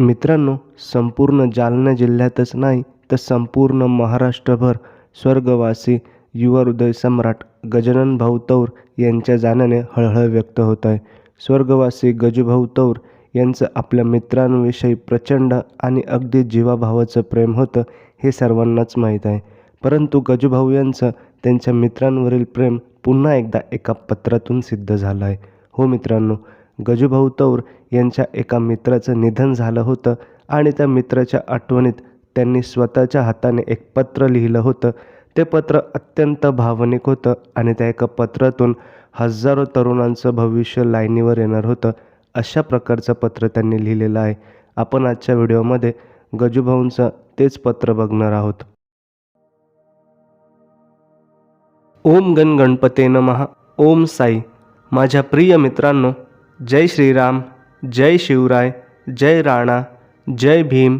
मित्रांनो संपूर्ण जालना जिल्ह्यातच नाही तर संपूर्ण महाराष्ट्रभर स्वर्गवासी युवा हृदय सम्राट गजानन भाऊ तौर यांच्या जाण्याने हळहळ व्यक्त होत आहे. स्वर्गवासी गजूभाऊ तौर यांचं आपल्या मित्रांविषयी प्रचंड आणि अगदी जीवाभावाचं प्रेम होतं हे सर्वांनाच माहीत आहे. परंतु गजूभाऊ यांचं त्यांच्या मित्रांवरील प्रेम पुन्हा एकदा एका पत्रातून सिद्ध झालं आहे. हो मित्रांनो गजूभाऊ तौर यांच्या एका मित्राचं निधन झालं होतं आणि त्या मित्राच्या आठवणीत त्यांनी स्वतःच्या हाताने एक पत्र लिहिलं होतं. ते पत्र अत्यंत भावनिक होतं आणि त्या एका पत्रातून हजारो तरुणांचं भविष्य लाईनीवर येणार होतं. अशा प्रकारचं पत्र त्यांनी लिहिलेलं आहे. आपण आजच्या व्हिडिओमध्ये गजूभाऊंचं तेच पत्र बघणार आहोत. ओम गण गणपते नमहा ओम साई. माझ्या प्रिय मित्रांनो जय श्रीराम जय शिवराय जय राणा जय भीम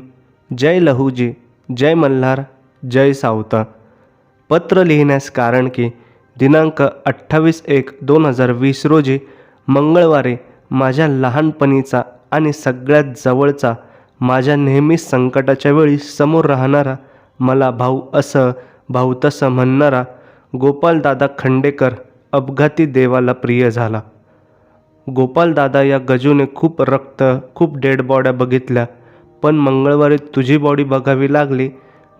जय लहूजी जय मल्हार जय सावता. पत्र लिहिण्यास कारण की दिनांक अठ्ठावीस एक दोन हजार वीस रोजी मंगळवारी माझ्या लहानपणीचा आणि सगळ्यात जवळचा माझ्या नेहमी संकटाच्या वेळी समोर राहणारा मला भाऊ असं भाऊ तसं म्हणणारा गोपालदादा खंडेकर अपघाती देवाला प्रिय झाला. गोपालदादा या गजूने खूप रक्त खूप डेड बॉड्या बघितल्या. पण मंगळवारी तुझी बॉडी बघावी लागली.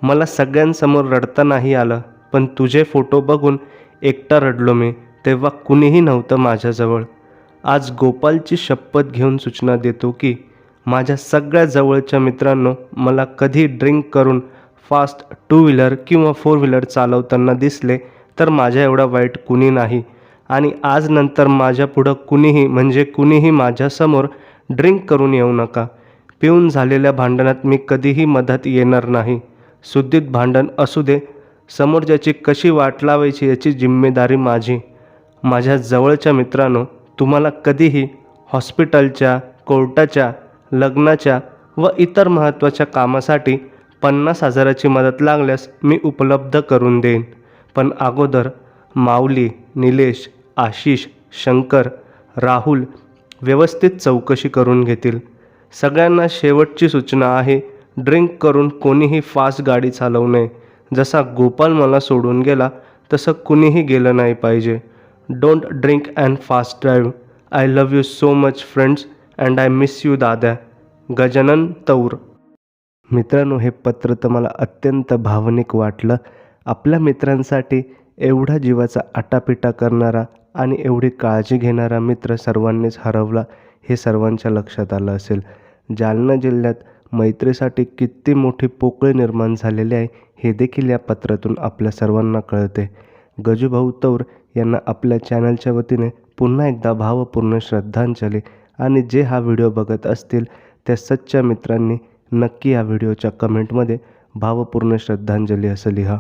मला सगळ्यांसमोर रडता नाही आलं. पण तुझे फोटो बघून एकटा रडलो मी तेव्हा कुणीही नव्हतं माझ्याजवळ. आज गोपालची शपथ घेऊन सूचना देतो की माझ्या सगळ्या जवळच्या मित्रांनो मला कधी ड्रिंक करून फास्ट टू व्हीलर किंवा फोर व्हीलर चालवताना दिसले तर माझ्या एवढा वाईट कुणी नाही. आणि आज नंतर माझ्या पुढं कुणीही म्हणजे कुणीही माझ्यासमोर ड्रिंक करून येऊ नका. पिऊन झालेल्या भांडणात मी कधीही मदत येणार नाही. सुद्धित भांडण असू दे समोरच्याची कशी वाट लावायची याची जिम्मेदारी माझी. माझ्या जवळच्या मित्रांनो तुम्हाला कधीही हॉस्पिटलच्या कोर्टाच्या लग्नाच्या व इतर महत्त्वाच्या कामासाठी पन्नास हजाराची मदत लागल्यास मी उपलब्ध करून देईन. पण अगोदर माऊली निलेश आशिष शंकर राहुल व्यवस्थित चौकशी करून घेतील. सगळ्यांना शेवटची सूचना आहे ड्रिंक करून कोणीही फास्ट गाडी चालवू नये. जसा गोपाल मला सोडून गेला तसं कुणीही गेलं नाही पाहिजे. Don't drink and fast drive I love you so much friends and I miss you दाद्या. गजानन तौर. मित्रांनो हे पत्र तर मला अत्यंत भावनिक वाटलं. आपल्या मित्रांसाठी एवढा जीवाचा आटापिटा करणारा आणि एवढी काळजी घेणारा मित्र सर्वांनीच हरवला हे सर्वांच्या लक्षात आलं असेल. जालना जिल्ह्यात मैत्रीसाठी किती मोठी पोकळी निर्माण झालेली आहे हे देखील या पत्रातून आपल्या सर्वांना कळते. गजूभाऊ तौर यांना आपल्या चॅनलच्या वतीने पुन्हा एकदा भावपूर्ण श्रद्धांजली. आणि जे हा व्हिडिओ बघत असतील त्या सच्च्या मित्रांनी नक्की या व्हिडिओच्या कमेंटमध्ये भावपूर्ण श्रद्धांजली असं लिहा.